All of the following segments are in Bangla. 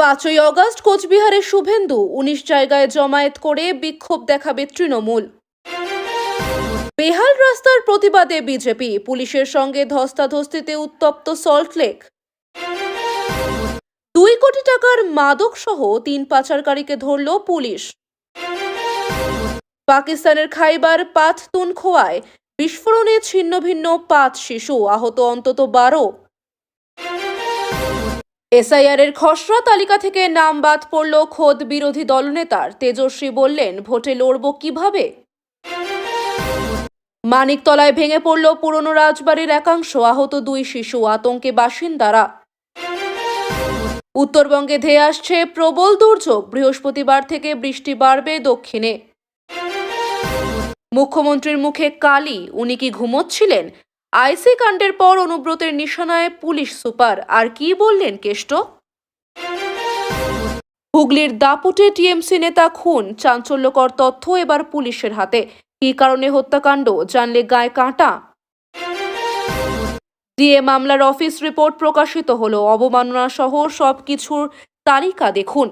পাঁচই অগস্ট কোচবিহারের শুভেন্দু, উনিশ জায়গায় জমায়েত করে বিক্ষোভ দেখাবে তৃণমূল। বেহাল রাস্তার প্রতিবাদে বিজেপি, পুলিশের সঙ্গে ধস্তাধস্তিতে উত্তপ্ত সল্টলেক দুই কোটি টাকার মাদক সহ তিন পাচারকারীকে ধরল পুলিশ। পাকিস্তানের খাইবার পাখতুনখোয়ায় বিস্ফোরণে ছিন্ন ভিন্ন পাঁচ শিশু, আহত অন্তত বারো। এসআইআর এর খসড়া তালিকা থেকে নাম বাদ পড়ল খোদ বিরোধী দলনেতার। তেজস্বী বললেন, ভোটে লড়ব কীভাবে? মানিকতলায় ভেঙে পড়ল পুরনো রাজবাড়ির একাংশ, আহত দুই শিশু, আতঙ্কে বাসিন্দারা। উত্তরবঙ্গে ধেয়ে আসছে প্রবল দুর্যোগ, বৃহস্পতিবার থেকে বৃষ্টি বাড়বে দক্ষিণে। মুখ্যমন্ত্রীর মুখে কালি, উনি কি ঘুমোচ্ছিলেন? আইসি কাণ্ডের পর অনুব্রতের নিশানায় পুলিশ সুপার। আর কি বললেন কেষ্ট? হুগলির দাপুটে টিএমসি নেতা খুন, চাঞ্চল্যকর তথ্য এবার পুলিশের হাতে। কী কারণে হত্যাকাণ্ড, জানলে গায়ে কাঁটা? দিয়ে মামলার অফিস রিপোর্ট প্রকাশিত হলো। অবমাননা সহ সবকিছুর তালিকা দেখুন।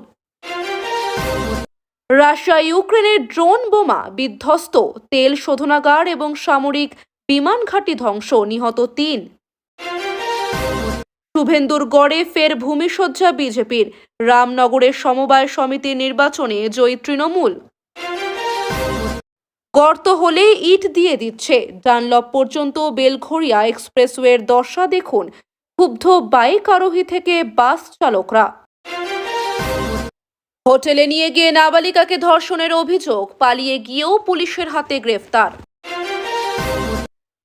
রাশিয়া ইউক্রেনের ড্রোন বোমা বিধ্বস্ত। তেল শোধনাগার এবং সামরিক বিমান ঘাঁটি ধ্বংস, নিহত তিন। শুভেন্দুর গড়ে ফের ভূমিসজ্জা বিজেপির। রামনগরের সমবায় সমিতির নির্বাচনে জয়ী তৃণমূল। গর্ত হলে ইট দিয়ে দিচ্ছে। ডানলপ পর্যন্ত বেলঘরিয়া এক্সপ্রেসওয়ের দশা দেখুন। ক্ষুব্ধ বাইক আরোহী থেকে বাস চালকরা। হোটেলে নিয়ে গিয়ে নাবালিকাকে ধর্ষণের অভিযোগ, পালিয়ে গিয়েও পুলিশের হাতে গ্রেফতার।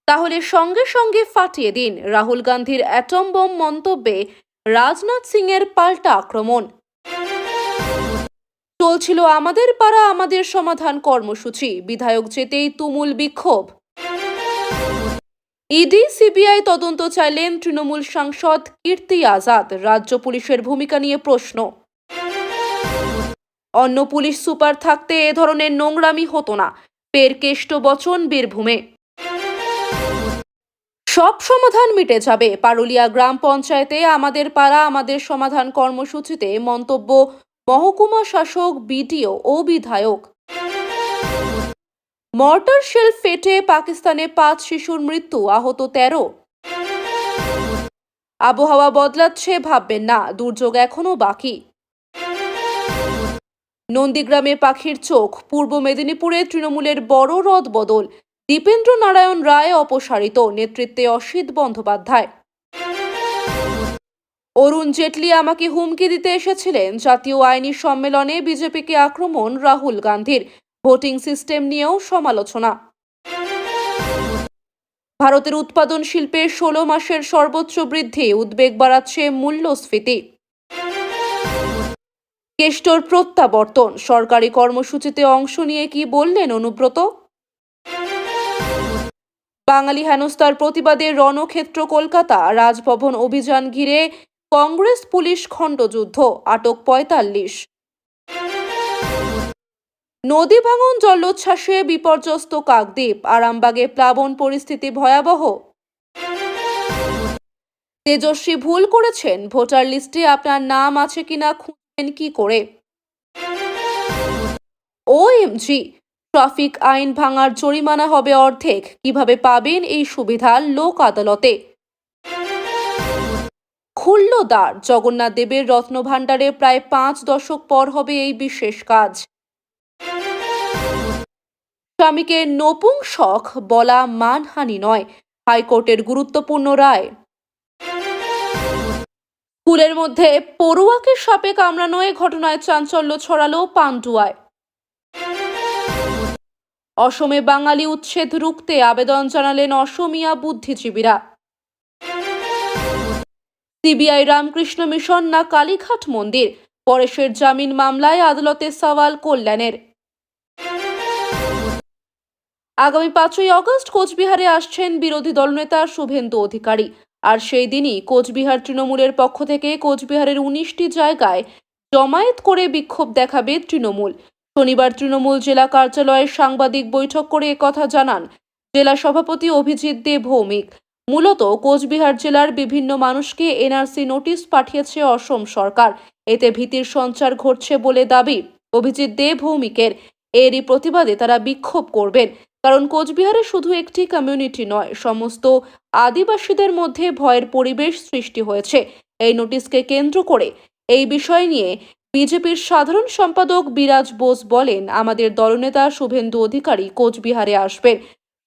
তাহলে সঙ্গে সঙ্গে ফাটিয়ে দিন রাহুল গান্ধীর অ্যাটম বোম মন্তব্যে রাজনাথ সিং এর পাল্টা আক্রমণ। চলছিল আমাদের পাড়া, আমাদের সমাধান কর্মসূচি। বিধায়ক যেতেই তুমুল বিক্ষোভ। ইডি, সিবিআই তদন্ত চাইলেন তৃণমূল সাংসদ কীর্তি আজাদ। রাজ্য পুলিশের ভূমিকা নিয়ে প্রশ্ন। অন্য পুলিশ সুপার থাকতে এ ধরনের নোংরামি হতো না। পের কেষ্ট বচন বীরভূমে। সব সমাধান মিটে যাবে। পারুলিয়া গ্রাম পঞ্চায়েতে আমাদের পাড়া, আমাদের সমাধান কর্মসূচিতে মন্তব্য মহকুমা শাসক, বিডিও ও বিধায়ক। মর্টার শেল ফেটে পাকিস্তানে পাঁচ শিশুর মৃত্যু, আহত তেরো। আবহাওয়া বদলাচ্ছে, ভাববেন না, দুর্যোগ এখনও বাকি। নন্দীগ্রামে পাখির চোখ, পূর্ব মেদিনীপুরে তৃণমূলের বড় রদ বদল দীপেন্দ্র নারায়ণ রায় অপসারিত নেতৃত্বে অসিত বন্দ্যোপাধ্যায়। অরুণ জেটলি আমাকে হুমকি দিতে এসেছিলেন। জাতীয় আইনি সম্মেলনে বিজেপিকে আক্রমণ রাহুল গান্ধীর। ভোটিং সিস্টেম নিয়েও সমালোচনা। ভারতের উৎপাদন শিল্পে ষোলো মাসের সর্বোচ্চ বৃদ্ধি, উদ্বেগ বাড়াচ্ছে মূল্যস্ফীতি। কেষ্টর প্রত্যাবর্তন, সরকারি কর্মসূচিতে অংশ নিয়ে কি বললেন অনুব্রত? বাঙালি হেনস্তার প্রতিবাদে রণক্ষেত্র কলকাতা, রাজভবন অভিযান ঘিরে কংগ্রেস পুলিশ খণ্ডযুদ্ধ আটক পঁয়তাল্লিশ। নদী ভাঙন, জলোচ্ছ্বাসে বিপর্যস্ত কাকদ্বীপ, আরামবাগে প্লাবন পরিস্থিতি ভয়াবহ। তেজস্বী ভুল করেছেন, ভোটার লিস্টে আপনার নাম আছে কিনা খুঁজবেন কি করে? ওএমজি ট্রাফিক আইন ভাঙার জরিমানা হবে অর্ধেক। কীভাবে পাবেন এই সুবিধা লোক আদালতে? খুলল দ্বার জগন্নাথ দেবের রত্নভাণ্ডারে প্রায় পাঁচ দশক পর হবে এই বিশেষ কাজ। স্বামীকে নপুংসক বলা মানহানি নয়, হাইকোর্টের গুরুত্বপূর্ণ রায়। স্কুলের মধ্যে পড়ুয়াকে সাপে কামড়ানো এ ঘটনায় চাঞ্চল্য ছড়ালো পান্ডুয়ায়। অসমে বাঙালি উচ্ছেদ রুখতে আবেদন জানালেন অসমিয়া বুদ্ধিজীবীরা। সিবিআই রামকৃষ্ণ মিশন না কালীঘাট মন্দির? পরেশের জামিন মামলায় আদালতে সওয়াল কল্যাণের। আগামী পাঁচই অগস্ট কোচবিহারে আসছেন বিরোধী দলনেতা শুভেন্দু অধিকারী। আর সেই দিনই কোচবিহার তৃণমূলের পক্ষ থেকে কোচবিহারের উনিশটি জায়গায় জমায়েত করে বিক্ষোভ দেখাবে তৃণমূল। শনিবার তৃণমূল জেলা কার্যালয়ে সাংবাদিক বৈঠক করে একথা জানান জেলা সভাপতি অভিজিৎ দে ভৌমিক। মূলত কোচবিহার জেলার বিভিন্ন মানুষকে এনআরসি নোটিশ পাঠিয়েছে অসম সরকার। এতে ভীতির সঞ্চার ঘটছে বলে দাবি অভিজিৎ দে ভৌমিকের। এরই প্রতিবাদে তারা বিক্ষোভ করবেন। কারণ কোচবিহারে শুধু একটি কমিউনিটি নয়, সমস্ত আদিবাসীদের মধ্যে ভয়ের পরিবেশ সৃষ্টি হয়েছে। এই নোটিশকে কেন্দ্র করে এই বিষয় নিয়ে বিজেপির সাধারণ সম্পাদক বিরাজ বোস বলেন, আমাদের দলনেতা শুভেন্দু অধিকারী কোচবিহারে আসবেন।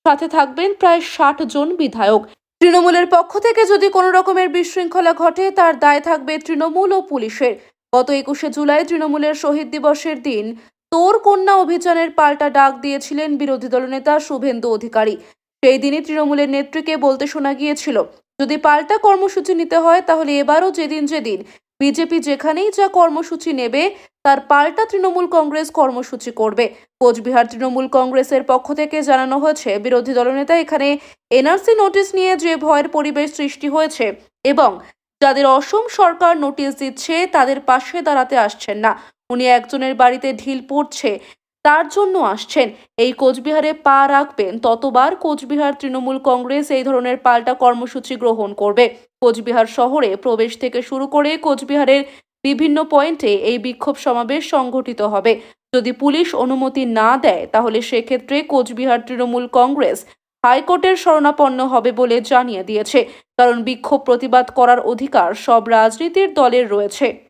সাথে থাকবেন প্রায় ষাট জন বিধায়ক। তৃণমূলের পক্ষ থেকে যদি কোনো রকমের বিশৃঙ্খলা ঘটে, তার দায় থাকবে তৃণমূল ও পুলিশের। গত একুশে জুলাই তৃণমূলের শহীদ দিবসের দিন তোর কন্যা অভিযানের পাল্টা ডাক দিয়েছিলেন বিরোধী দলনেতা শুভেন্দু অধিকারী। সেই দিনই তৃণমূলের নেত্রীকে বলতে শোনা গিয়েছিল, যদি পাল্টা কর্মসূচি নিতে হয়, তাহলে এবারও যেদিন যেদিন বিজেপি যেখানেই যা কর্মসূচি নেবে, তার পাল্টা তৃণমূল কংগ্রেস কর্মসূচি করবে। কোচবিহার তৃণমূল কংগ্রেসের পক্ষ থেকে জানানো হয়েছে, বিরোধী দলনেতা এখানে এনআরসি নোটিশ নিয়ে যে ভয়ের পরিবেশ সৃষ্টি হয়েছে এবং যাদের অসম সরকার নোটিশ দিচ্ছে, তাদের পাশে দাঁড়াতে আসছেন না। উনি একজনের বাড়িতে ঢিল পড়ছে তার জন্য আসছেন। এই কোচবিহারে পা রাখবেন, ততবার কোচবিহার তৃণমূল কংগ্রেস এই ধরনের পাল্টা কর্মসূচি গ্রহণ করবে। কোচবিহার শহরে প্রবেশ থেকে শুরু করে কোচবিহারের বিভিন্ন পয়েন্টে এই বিক্ষোভ সমাবেশ সংঘটিত হবে। যদি পুলিশ অনুমতি না দেয়, তাহলে সেক্ষেত্রে কোচবিহার তৃণমূল কংগ্রেস হাইকোর্টের শরণাপন্ন হবে বলে জানিয়ে দিয়েছে। কারণ বিক্ষোভ প্রতিবাদ করার অধিকার সব রাজনীতির দলের রয়েছে।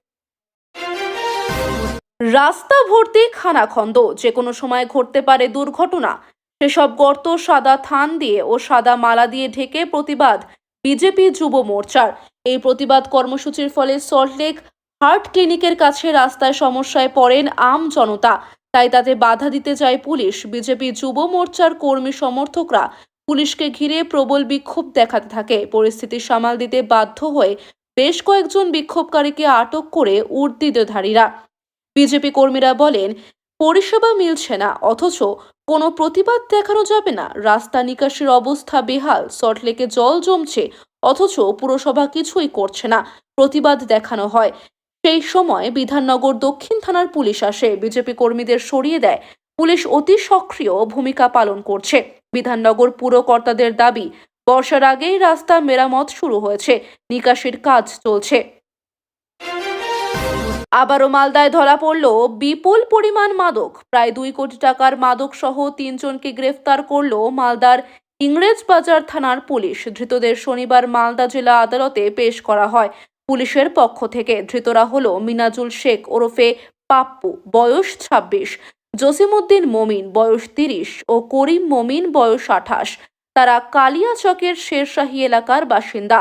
রাস্তা ভর্তি খানাখন্দ, যে কোনো সময় ঘটতে পারে দুর্ঘটনা। সেসব গর্ত সাদা থান দিয়ে ও সাদা মালা দিয়ে ঢেকে প্রতিবাদ বিজেপি যুব মোর্চার। এই প্রতিবাদ কর্মসূচির ফলে সল্টলেক হার্ট ক্লিনিকের কাছে রাস্তায় সমস্যায় পড়েন আম জনতা। তাই তাতে বাধা দিতে যায় পুলিশ। বিজেপি যুব মোর্চার কর্মী সমর্থকরা পুলিশকে ঘিরে প্রবল বিক্ষোভ দেখাতে থাকে। পরিস্থিতি সামাল দিতে বাধ্য হয়ে বেশ কয়েকজন বিক্ষোভকারীকে আটক করে উর্দিদধারীরা বিজেপি কর্মীরা বলেন, পরিষেবা মিলছে না, অথচ কোনো প্রতিবাদ দেখানো যাবে না। রাস্তা নিকাশের অবস্থা বেহাল সল্টলেকে জল জমছে, অথচ পুরসভা কিছুই করছে না, প্রতিবাদ দেখানো হয়। সেই সময় বিধাননগর দক্ষিণ থানার পুলিশ আসে, বিজেপি কর্মীদের সরিয়ে দেয়। পুলিশ অতি সক্রিয় ভূমিকা পালন করছে। বিধাননগর পুরকর্তাদের দাবি, বর্ষার আগেই রাস্তা মেরামত শুরু হয়েছে, নিকাশির কাজ চলছে। আবারও মালদায় ধরা পড়ল বিপুল পরিমাণ মাদক। প্রায় দুই কোটি টাকার মাদক সহ তিনজনকে গ্রেফতার করল মালদার ইংরেজবাজার থানার পুলিশ। ধৃতদের শনিবার মালদা জেলা আদালতে পেশ করা হয়। পুলিশের পক্ষ থেকে ধৃতরা হল মিনাজুল শেখ ওরফে পাপ্পু, বয়স ছাব্বিশ, জসিমউদ্দিন মমিন, বয়স তিরিশ ও করিম মমিন, বয়স আঠাশ। তারা কালিয়াচকের শেরশাহী এলাকার বাসিন্দা।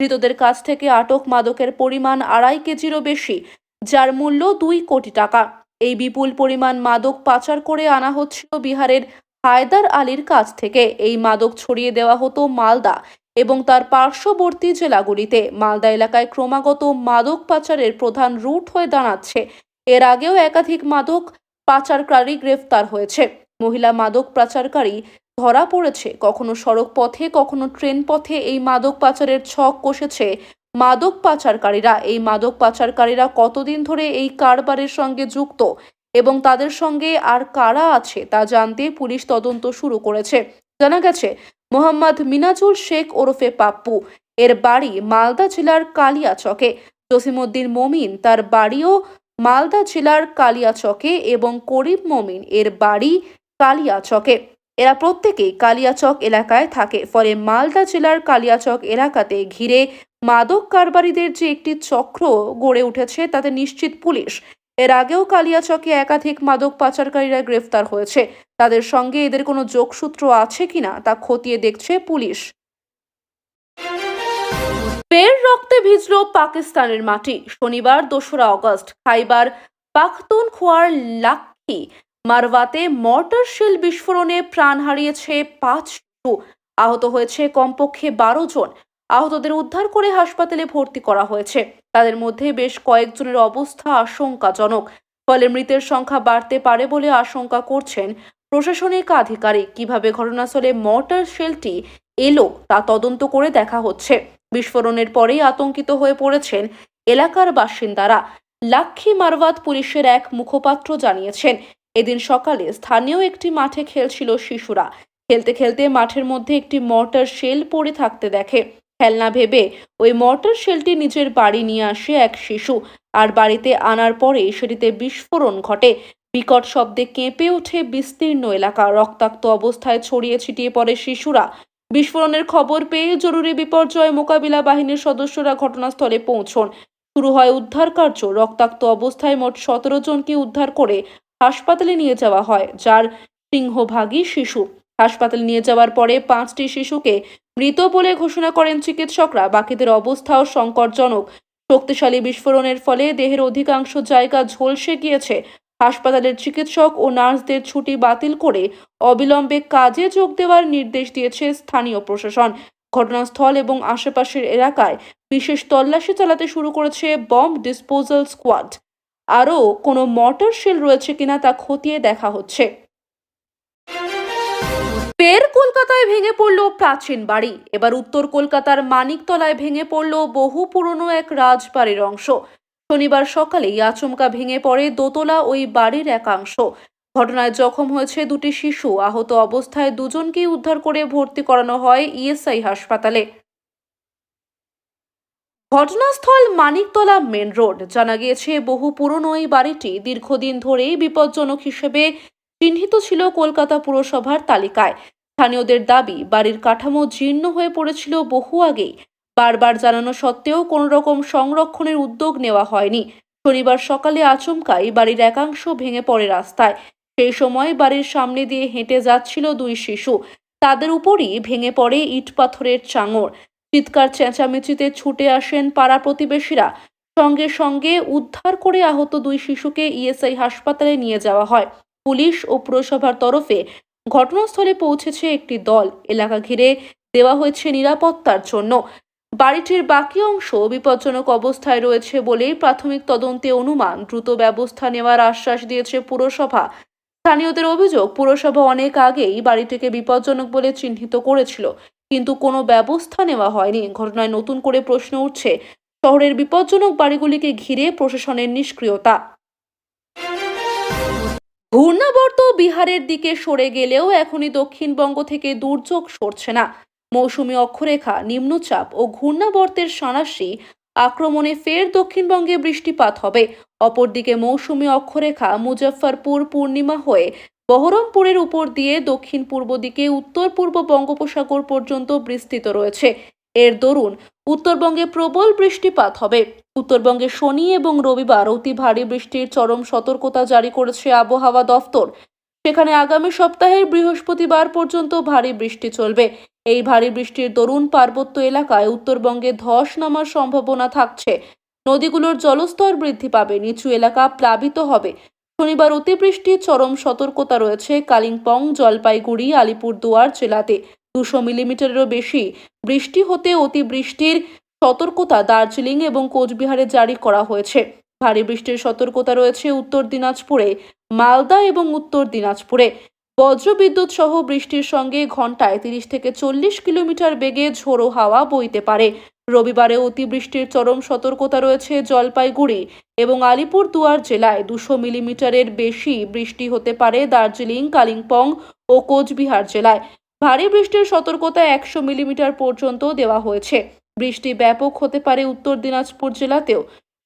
ধৃতদের কাছ থেকে আটক মাদকের পরিমাণ আড়াই কেজিরও বেশি। যার মূল্য দুই কোটি টাকা। এই বিপুল পরিমাণ মাদক পাচার করে আনা হচ্ছিল বিহারের হায়দার আলীর কাছ থেকে। এই মাদক ছড়িয়ে দেওয়া হতো মালদা এবং তার পার্শ্ববর্তী জেলাগুলিতে। মালদা এলাকায় ক্রমাগত মাদক পাচারের প্রধান রুট হয়ে দাঁড়াচ্ছে। এর আগেও একাধিক মাদক পাচারকারী গ্রেফতার হয়েছে। মহিলা মাদক পাচারকারী ধরা পড়েছে। কখনো সড়ক পথে কখনো ট্রেন পথে এই মাদক পাচারের ছক কষেছে মাদক পাচারকারীরা। এই মাদক পাচারকারীরা কতদিন ধরে এই কারবারের সঙ্গে যুক্ত এবং তাদের সঙ্গে আর কারা আছে তা জানতে পুলিশ তদন্ত শুরু করেছে। জানা গেছে, মোহাম্মদ মিনাজুল শেখ ওরফে পাপ্পু। এর বাড়ি মালদা জেলার কালিয়াচকে। জসিমউদ্দিন মমিন তার বাড়িও মালদা জেলার কালিয়াচকে এবং করিম মমিন এর বাড়ি কালিয়াচকে। এরা প্রত্যেকেই কালিয়াচক এলাকায় থাকে। ফলে মালদা জেলার কালিয়াচক এলাকাতে ঘিরে মাদক কারবারিদের যে একটি চক্র গড়ে উঠেছে, তাতে নিশ্চিত পুলিশ। এর আগেও কালিয়াচকে একাধিক মাদক পাচারকারীরা গ্রেফতার হয়েছে। তাদের সঙ্গে এদের কোনো যোগসূত্র আছে কিনা, তা খতিয়ে দেখছে পুলিশ। ফের রক্তে ভিজল পাকিস্তানের মাটি। শনিবার, দোসরা অগস্ট, খাইবার পাখতুনখোয়ার লাক্ষি মারওয়াতে মর্টার শেল বিস্ফোরণে প্রাণ হারিয়েছে পাঁচ আহত হয়েছে কমপক্ষে বারো জন। আহতদের উদ্ধার করে হাসপাতালে ভর্তি করা হয়েছে। তাদের মধ্যে বেশ কয়েকজনের অবস্থা আশঙ্কাজনক। ফলে মৃতের সংখ্যা বাড়তে পারে বলে আশঙ্কা করছেন প্রশাসনিক আধিকারিক। কীভাবে ঘটনাস্থলে মর্টার শেলটি এলো তা তদন্ত করে দেখা হচ্ছে। বিস্ফোরণের পরেই আতঙ্কিত হয়ে পড়েছেন এলাকার বাসিন্দারা। লাক্ষী মারওয়াত পুলিশের এক মুখপাত্র জানিয়েছেন, এদিন সকালে স্থানীয় একটি মাঠে খেলছিল শিশুরা। খেলতে খেলতে মাঠের মধ্যে একটি মর্টার শেল পড়ে থাকতে দেখে। খেলনা ভেবে ওই মর্টার শেলটি নিজের বাড়ি নিয়ে আসে এক শিশু। আর বাড়িতে আনার পরে সেটিতে বিস্ফোরণ ঘটে। বিকট শব্দে কেঁপে ওঠে বিস্তীর্ণ এলাকা। রক্তাক্ত অবস্থায় ছড়িয়ে ছিটিয়ে পড়ে শিশুরা। বিস্ফোরণের খবর পেয়ে জরুরি বিপর্যয় মোকাবিলা বাহিনীর সদস্যরা ঘটনাস্থলে পৌঁছন। শুরু হয় উদ্ধার কার্য। রক্তাক্ত অবস্থায় মোট সতেরো জনকে উদ্ধার করে হাসপাতালে নিয়ে যাওয়া হয়, যার সিংহভাগই শিশু। হাসপাতালে নিয়ে যাওয়ার পরে পাঁচটি শিশুকে মৃত বলে ঘোষণা করেন চিকিৎসকরা। বাকিদের অবস্থাও সংকটজনক। শক্তিশালী বিস্ফোরণের ফলে দেহের অধিকাংশ জায়গা ঝলসে গিয়েছে। হাসপাতালের চিকিৎসক ও নার্সদের ছুটি বাতিল করে অবিলম্বে কাজে যোগ দেওয়ার নির্দেশ দিয়েছে স্থানীয় প্রশাসন। ঘটনাস্থল এবং আশেপাশের এলাকায় বিশেষ তল্লাশি চালাতে শুরু করেছে বম্ব ডিসপোজাল স্কোয়াড। আরও কোনো মর্টার শেল রয়েছে কিনা তা খতিয়ে দেখা হচ্ছে। ফের কলকাতায় ভেঙে পড়ল প্রাচীন বাড়ি। এবার উত্তর কলকাতার মানিকতলায় ভেঙে পড়ল বহু পুরনো এক রাজবাড়ির অংশ। শনিবার সকালেই আচমকা ভেঙে পড়ে দোতলা ওই বাড়ির একাংশ। ঘটনায় জখম হয়েছে দুটি শিশু। আহত অবস্থায় দুজনকেই উদ্ধার করে ভর্তি করানো হয় ইএসআই হাসপাতালে। ঘটনাস্থল মানিকতলা মেন রোড। জানা গিয়েছে, বহু পুরনো এই বাড়িটি দীর্ঘদিন ধরেই বিপজ্জনক হিসেবে চিহ্নিত ছিল কলকাতা পুরসভার তালিকায়। স্থানীয়দের দাবি, বাড়ির কাঠামো জীর্ণ হয়ে পড়েছিল বহু আগেই। বারবার জানানো সত্ত্বেও কোনো রকম সংরক্ষণের উদ্যোগ নেওয়া হয়নি। শনিবার সকালে আচমকাই বাড়ির একাংশ ভেঙে পড়ে রাস্তায়। সেই সময় বাড়ির সামনে দিয়ে হেঁটে যাচ্ছিল দুই শিশু। তাদের উপরই ভেঙে পড়ে ইট পাথরের চাঙড়। চিৎকার চেঁচামেচিতে ছুটে আসেন পাড়া প্রতিবেশীরা। সঙ্গে সঙ্গে উদ্ধার করে আহত দুই শিশুকে ইএসআই হাসপাতালে নিয়ে যাওয়া হয়। পুলিশ ও পুরসভার তরফে ঘটনাস্থলে পৌঁছেছে একটি দল। এলাকা ঘিরে দেওয়া হয়েছে নিরাপত্তার জন্য। বাড়িটির বাকি অংশ বিপজ্জনক অবস্থায় রয়েছে বলেই প্রাথমিক তদন্তে অনুমান। দ্রুত ব্যবস্থা নেওয়ার আশ্বাস দিয়েছে পুরসভা। স্থানীয়দের অভিযোগ, পুরসভা অনেক আগেই বাড়িটিকে বিপজ্জনক বলে চিহ্নিত করেছিল, কিন্তু কোনো ব্যবস্থা নেওয়া হয়নি। ঘটনায় নতুন করে প্রশ্ন উঠছে, শহরের বিপজ্জনক বাড়িগুলিকে ঘিরে প্রশাসনের নিষ্ক্রিয়তা। ঘূর্ণাবর্ত বিহারের দিকে সরে গেলেও এখনই দক্ষিণবঙ্গ থেকে দুর্যোগ সরছে না। মৌসুমী অক্ষরেখা, নিম্নচাপ ও ঘূর্ণাবর্তের সাঁড়াশি আক্রমণে ফের দক্ষিণবঙ্গে বৃষ্টিপাত হবে। অপরদিকে মৌসুমী অক্ষরেখা মুজফ্ফরপুর পূর্ণিমা হয়ে বহরমপুরের উপর দিয়ে দক্ষিণ পূর্ব দিকে উত্তর পূর্ব বঙ্গোপসাগর পর্যন্ত বিস্তৃত রয়েছে। এর দরুন উত্তরবঙ্গে প্রবল বৃষ্টিপাত হবে। উত্তরবঙ্গে শনি এবং রবিবার অতি ভারী বৃষ্টির চরম সতর্কতা জারি করেছে আবহাওয়া দফতর। সেখানে আগামী সপ্তাহের বৃহস্পতিবার পর্যন্ত ভারী বৃষ্টি চলবে। এই ভারী বৃষ্টির দরুন পার্বত্য এলাকায় উত্তরবঙ্গে ধস নামার সম্ভাবনা থাকছে। নদীগুলোর জলস্তর বৃদ্ধি পাবে, নিচু এলাকা প্লাবিত হবে। শনিবার অতিবৃষ্টির চরম সতর্কতা রয়েছে কালিম্পং, জলপাইগুড়ি, আলিপুরদুয়ার জেলাতে। দুশো মিলিমিটারেরও বেশি। বৃষ্টি হতে অতিবৃষ্টির সতর্কতা দার্জিলিং এবং কোচবিহারে জারি করা হয়েছে। ভারী বৃষ্টির সতর্কতা রয়েছে উত্তর দিনাজপুরে, মালদা এবং উত্তর দিনাজপুরে। বজ্রবিদ্যুৎ সহ বৃষ্টির সঙ্গে ঘন্টায় তিরিশ থেকে চল্লিশ কিলোমিটার বেগে ঝোড়ো হাওয়া বইতে পারে। রবিবারে অতিবৃষ্টির চরম সতর্কতা রয়েছে জলপাইগুড়ি এবং আলিপুর দুয়ার জেলায় দুশো মিলিমিটারের বেশি বৃষ্টি হতে পারে দার্জিলিং, কালিম্পং ও কোচবিহার জেলায়। ভারী বৃষ্টির সতর্কতা একশো মিলিমিটার পর্যন্ত দেওয়া হয়েছে। বৃষ্টি ব্যাপক হতে পারে উত্তর দিনাজপুর জেলাতেও।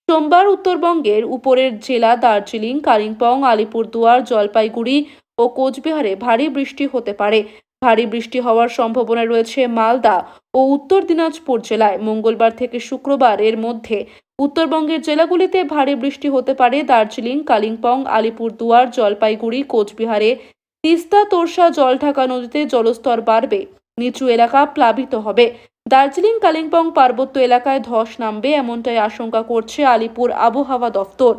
সোমবার উত্তরবঙ্গের উপরের জেলা দার্জিলিং, কালিম্পং, আলিপুরদুয়ার, জলপাইগুড়ি ও কোচবিহারে ভারী বৃষ্টি হতে পারে। ভারী বৃষ্টি হওয়ার সম্ভাবনা রয়েছে মালদা ও উত্তর দিনাজপুর জেলায়। মঙ্গলবার থেকে শুক্রবার এর মধ্যে উত্তরবঙ্গের জেলাগুলিতে ভারী বৃষ্টি হতে পারে দার্জিলিং, কালিম্পং, আলিপুরদুয়ার, জলপাইগুড়ি, কোচবিহারে তিস্তা, তোরসা, জলঢাকা নদীতে জলস্তর বাড়বে। নিচু এলাকা প্লাবিত হবে। দার্জিলিং, কালিম্পং পার্বত্য এলাকায় ধস নামবে, এমনটাই আশঙ্কা করছে আলিপুর আবহাওয়া দফতর